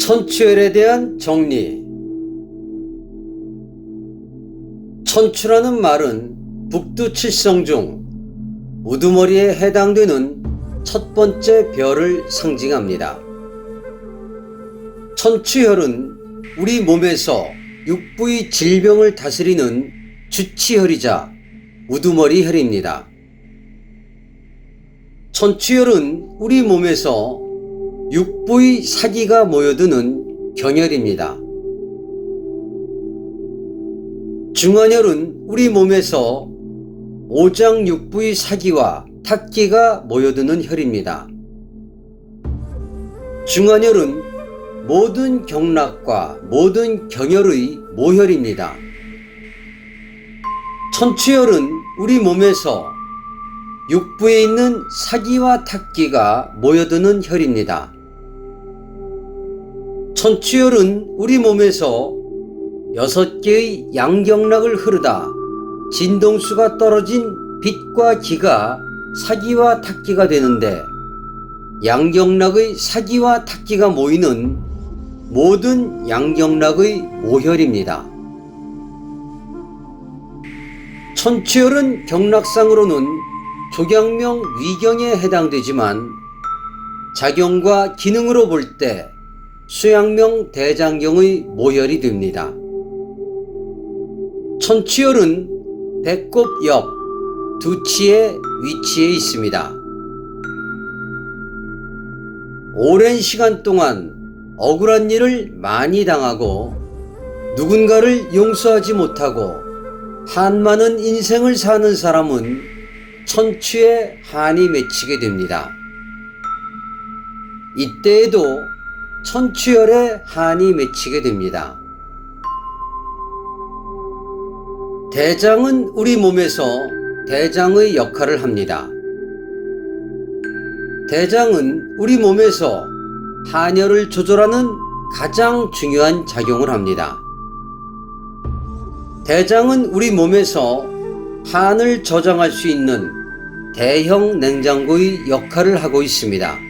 천추열에 대한 정리 천추라는 말은 북두 칠성 중 우두머리에 해당되는 첫 번째 별을 상징합니다. 천추혈은 우리 몸에서 육부의 질병을 다스리는 주치혈이자 우두머리 혈입니다. 천추혈은 우리 몸에서 육부의 사기가 모여드는 경혈입니다. 중환혈은 우리 몸에서 오장 육부의 사기와 탁기가 모여드는 혈입니다. 중환혈은 모든 경락과 모든 경혈의 모혈입니다. 천추혈은 우리 몸에서 육부에 있는 사기와 탁기가 모여드는 혈입니다. 천추혈은 우리 몸에서 여섯 개의 양경락을 흐르다 진동수가 떨어진 빛과 기가 사기와 탁기가 되는데 양경락의 사기와 탁기가 모이는 모든 양경락의 모혈입니다. 천추혈은 경락상으로는 조경명 위경에 해당되지만 작용과 기능으로 볼때 수양명 대장경의 모혈이 됩니다. 천추혈은 배꼽 옆 두치의 위치에 있습니다. 오랜 시간 동안 억울한 일을 많이 당하고 누군가를 용서하지 못하고 한많은 인생을 사는 사람은 천추에 한이 맺히게 됩니다. 이때에도 천추열에 한이 맺히게 됩니다. 대장은 우리 몸에서 대장의 역할을 합니다. 대장은 우리 몸에서 한혈을 조절하는 가장 중요한 작용을 합니다. 대장은 우리 몸에서 한을 저장할 수 있는 대형 냉장고의 역할을 하고 있습니다.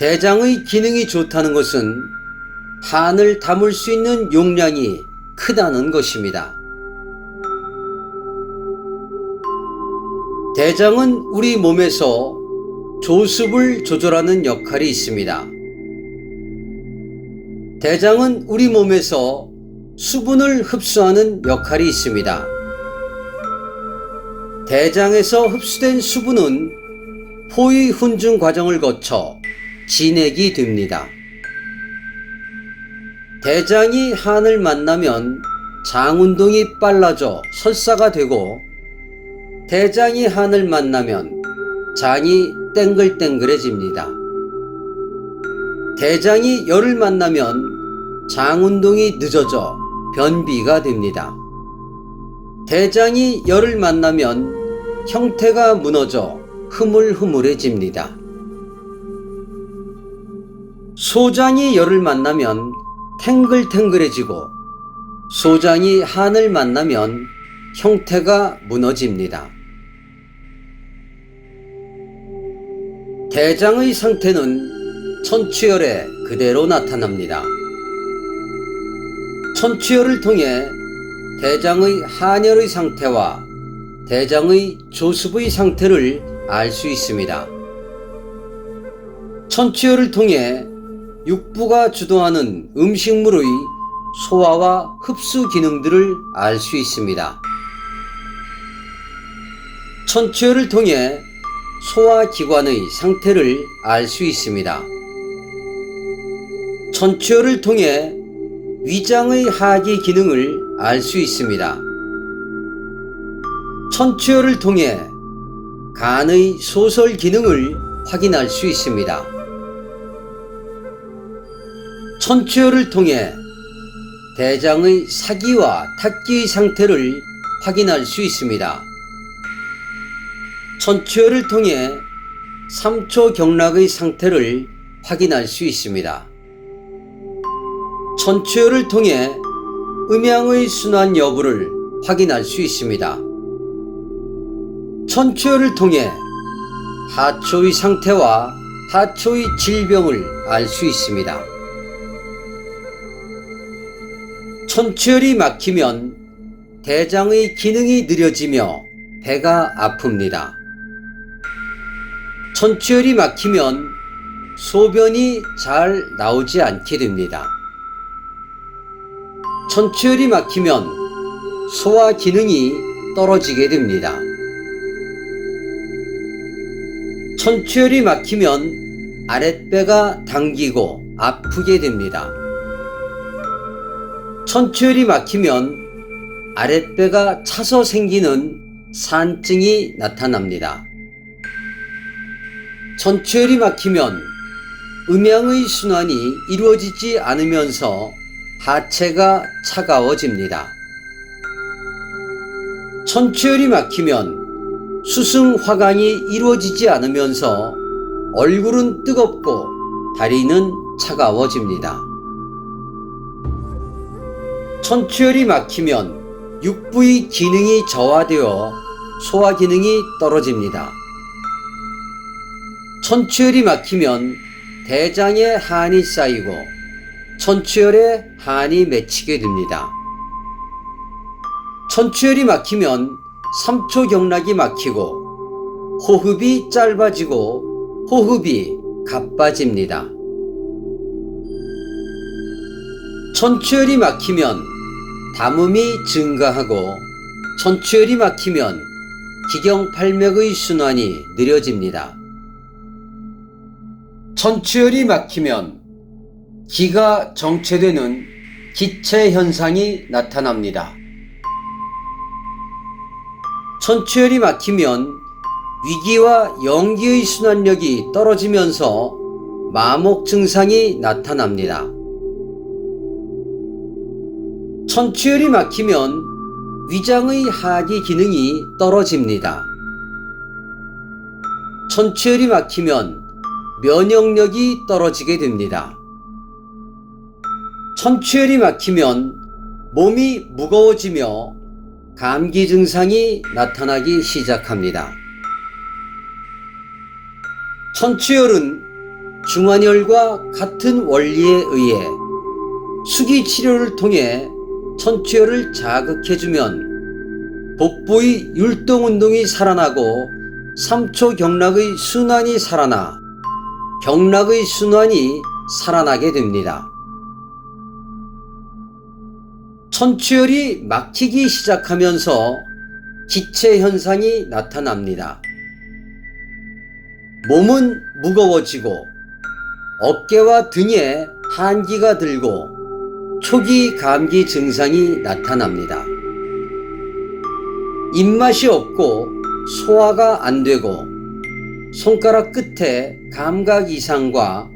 대장의 기능이 좋다는 것은 한을 담을 수 있는 용량이 크다는 것입니다. 대장은 우리 몸에서 조습을 조절하는 역할이 있습니다. 대장은 우리 몸에서 수분을 흡수하는 역할이 있습니다. 대장에서 흡수된 수분은 포위 훈중 과정을 거쳐 진액이 됩니다. 대장이 한을 만나면 장 운동이 빨라져 설사가 되고 대장이 한을 만나면 장이 땡글땡글해집니다. 대장이 열을 만나면 장 운동이 늦어져 변비가 됩니다. 대장이 열을 만나면 형태가 무너져 흐물흐물해집니다. 소장이 열을 만나면 탱글탱글해지고 소장이 한을 만나면 형태가 무너집니다. 대장의 상태는 천추열에 그대로 나타납니다. 천추열을 통해 대장의 한열의 상태와 대장의 조습의 상태를 알 수 있습니다. 천추열을 통해 육부가 주도하는 음식물의 소화와 흡수 기능들을 알 수 있습니다. 천추열을 통해 소화기관의 상태를 알 수 있습니다. 천추열을 통해 위장의 하기 기능을 알 수 있습니다. 천추열을 통해 간의 소설 기능을 확인할 수 있습니다. 천추열을 통해 대장의 사기와 탁기의 상태를 확인할 수 있습니다. 천추열을 통해 3초 경락의 상태를 확인할 수 있습니다. 천추열을 통해 음양의 순환 여부를 확인할 수 있습니다. 천추열을 통해 하초의 상태와 하초의 질병을 알 수 있습니다. 천추혈이 막히면 대장의 기능이 느려지며 배가 아픕니다. 천추혈이 막히면 소변이 잘 나오지 않게 됩니다. 천추혈이 막히면 소화 기능이 떨어지게 됩니다. 천추혈이 막히면 아랫배가 당기고 아프게 됩니다. 천추혈이 막히면 아랫배가 차서 생기는 산증이 나타납니다. 천추혈이 막히면 음양의 순환이 이루어지지 않으면서 하체가 차가워집니다. 천추혈이 막히면 수승화강이 이루어지지 않으면서 얼굴은 뜨겁고 다리는 차가워집니다. 천추혈이 막히면 육부의 기능이 저하되어 소화 기능이 떨어집니다. 천추혈이 막히면 대장에 한이 쌓이고 천추혈에 한이 맺히게 됩니다. 천추혈이 막히면 삼초경락이 막히고 호흡이 짧아지고 호흡이 가빠집니다. 천추혈이 막히면 담음이 증가하고 천추혈이 막히면 기경팔맥의 순환이 느려집니다. 천추혈이 막히면 기가 정체되는 기체 현상이 나타납니다. 천추혈이 막히면 위기와 연기의 순환력이 떨어지면서 마목 증상이 나타납니다. 천추혈이 막히면 위장의 하기 기능이 떨어집니다. 천추혈이 막히면 면역력이 떨어지게 됩니다. 천추혈이 막히면 몸이 무거워지며 감기 증상이 나타나기 시작합니다. 천추혈은 중환혈과 같은 원리에 의해 수기 치료를 통해 천추혈을 자극해주면 복부의 율동 운동이 살아나고 3초 경락의 순환이 살아나 경락의 순환이 살아나게 됩니다. 천추혈이 막히기 시작하면서 기체 현상이 나타납니다. 몸은 무거워지고 어깨와 등에 한기가 들고 초기 감기 증상이 나타납니다. 입맛이 없고 소화가 안 되고 손가락 끝에 감각 이상과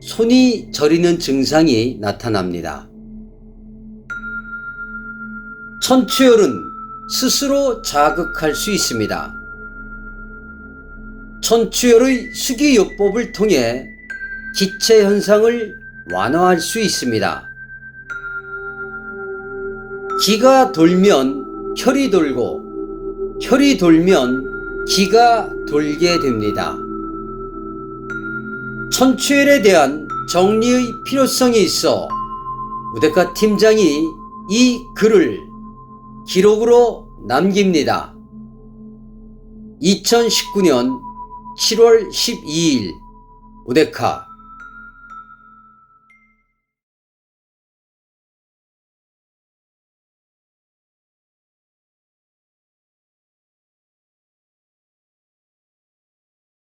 손이 저리는 증상이 나타납니다. 천추혈은 스스로 자극할 수 있습니다. 천추혈의 수기요법을 통해 기체 현상을 완화할 수 있습니다. 기가 돌면 혈이 돌고 혈이 돌면 기가 돌게 됩니다. 천추혈에 대한 정리의 필요성이 있어 우대카 팀장이 이 글을 기록으로 남깁니다. 2019년 7월 12일 우데카